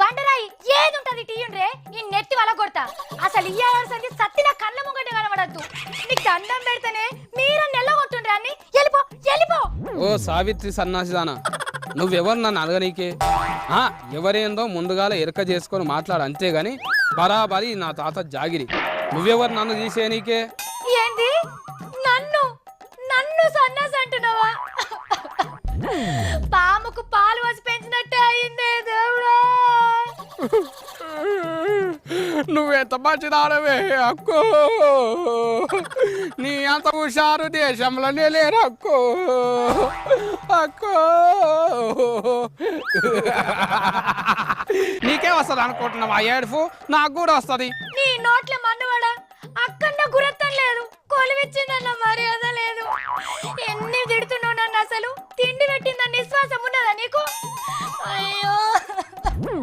బండరాయి ఏది ఉంటది టీయుండ్రే ఈ నెత్తి వల కొడతా. అసలు ఇయ్యాల్సింది సత్తిన కళ్ళ ముంగట కనబడద్దు. నీకు దండం పెడితేనే మీరు నెల్ల కొట్టుండ్రే అన్ని. వెళ్ళిపో వెళ్ళిపో. ఓ సావిత్రి సన్నాసిదానా నువ్వెవరు నన్ను అడగనీకే? ఆ, ఎవరేందో ముందుగాల ఎరక చేసుకొని మాట్లాడు అంతేగాని బరాబరి నా తాత జాగిరి. నువ్వెవరు నన్ను తీసేయనీకే? ఏంది? నన్ను నన్ను సన్నాసి అంటున్నావా? పాముకు పాలు దేవుడా నువ్వెంత మంచిదానవే అక్కో. నీ అంత హుషారు దేశంలోనే లేరు అక్కో. అక్కో నీకే వస్తుంది అనుకుంటున్నావా ఏడుపు? నాకు కూడా వస్తుంది. నీ నోట్ల మన్నువాడా అక్కడ గురత్తం లేదు. కొలువిచ్చిందన్న మర్యాద లేదు. ఎన్ని తిడుతున్నావు నన్ను అసలు? తిండి పెట్టిందన్న విశ్వాసం ఉన్నదా నీకు?